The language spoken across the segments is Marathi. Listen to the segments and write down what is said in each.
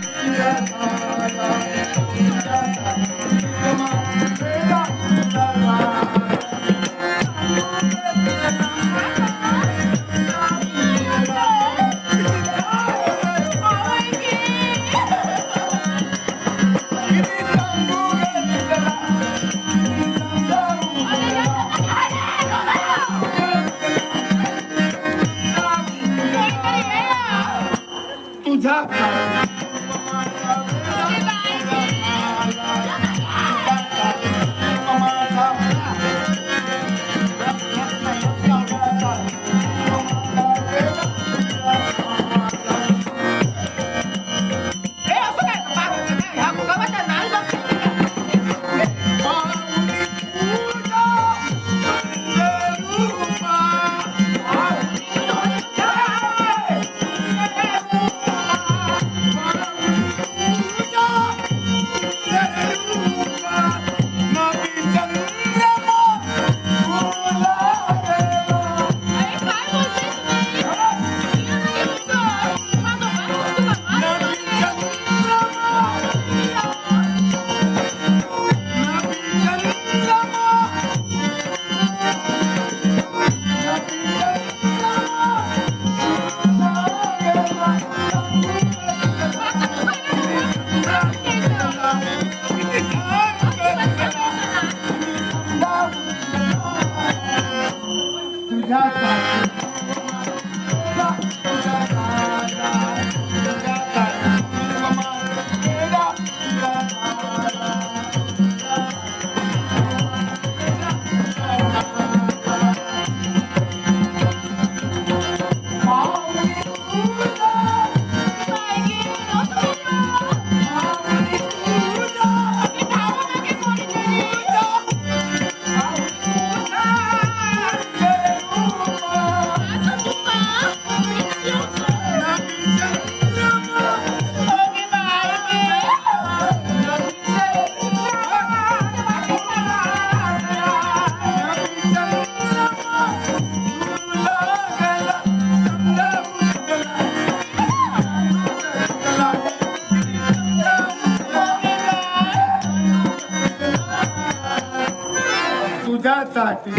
Yeah. तुझ्यासाठी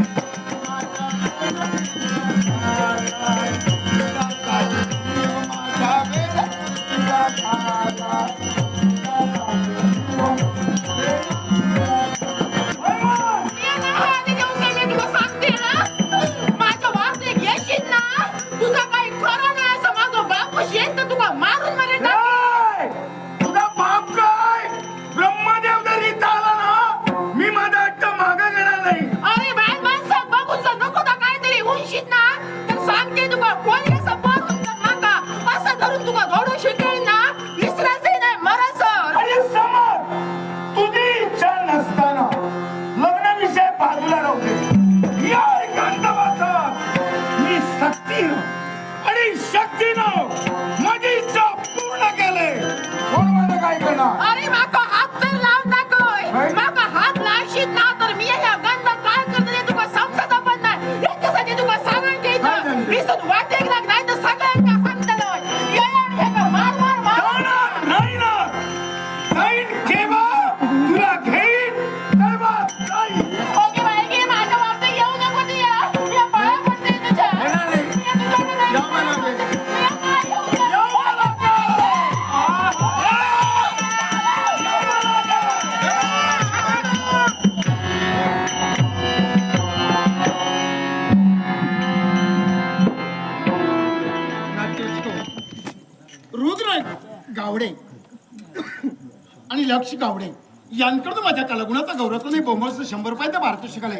लक्ष गावडे यांकडून माझ्या कलागुणाचा गौरव नाही बोंबलचं शंभर रुपये त्या शिकायला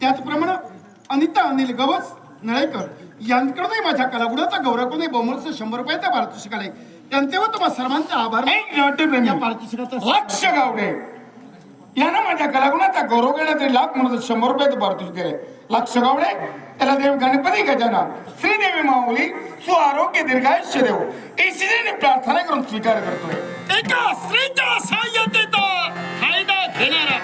त्याचप्रमाणे अनिता अनिल गवस नळेकर यांकडूनही माझ्या कलागुणाचा गौरव नाही बोंबलचं शंभर रुपये त्या शिकायला त्यांच्यावर तुम्हाला सर्वांचे आभार. या पारितोषिकाचा लक्ष गावडे यानं माझ्या कलागुणाचा गौरव करण्याचे लाख म्हणून शंभर रुपये पारितोषिक केले लक्ष गावडे त्याला देव गणपती गजानन श्रीदेवी माऊली सु आरोग्य दीर्घायुष्य देव. ईश्वरीने प्रार्थना करून स्वीकार करतोय. एका स्त्रीच्या सहाय्यतेचा फायदा घेणारा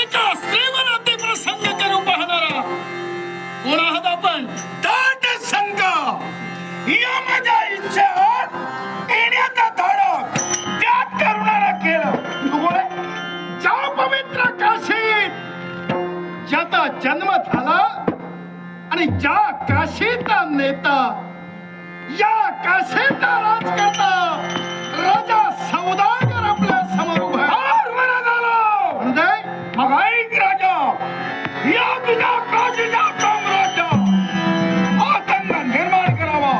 एका स्त्रीवर अतिप्रसंग करू पाहणारा कोण आहात आपण? दाट संघ. या माझ्या इच्छेवर येण्याचा धाडा त्याग करणारा केला. तू कोण आहे? ज्या पवित्र काशीत. ज्याचा जन्म झाला आणि ज्या काशीचा नेता या काशीचा राजकर्ता राजा सौदागर आपल्यासमोर उभा म्हणजे मग ऐक राजा या तुझ्या काशीच्या साम्राज्य! आतंक निर्माण करावा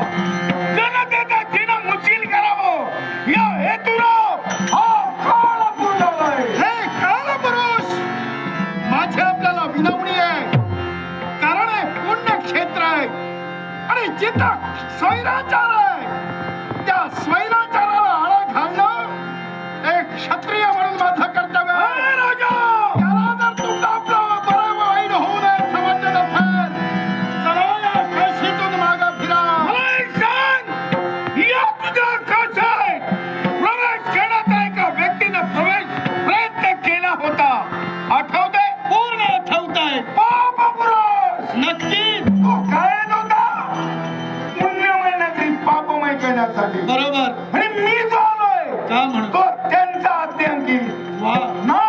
जनतेचा चिन्ह मुश्किल करावं. या हेतूला हा काळ पुरवलाय हे कालपुरुष माझी आपल्याला विनवणी आहे. कारण हे पुण्यक्षेत्र आहे. आणि जिथं स्वैराचार आहे त्या एक क्षत्रिय म्हणून माझं कर्तव्य आहे अरे राजा! त्याला जर तुमचा आपला बरं वाईट होऊ नये समजत असेल चला या काशीतून मागं फिरा. मला एक सांग या तुझ्या काशात प्रवेश करण्याचा एका व्यक्तीनं प्रवेश प्रयत्न केला होता. आठवतंय? पूर्ण आठवत आहे पाप पुरुष! नक्की तो काय नव्हता? पुण्यमय नगरी पापमय करण्यासाठी. बरोबर. आणि मी जो आलोय का म्हणतो तो त्यांचा अध्ययन वा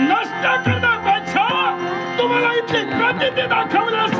नष्ट करण्यापेक्षा तुम्हाला इथली प्रचिती दाखवल्याशिवाय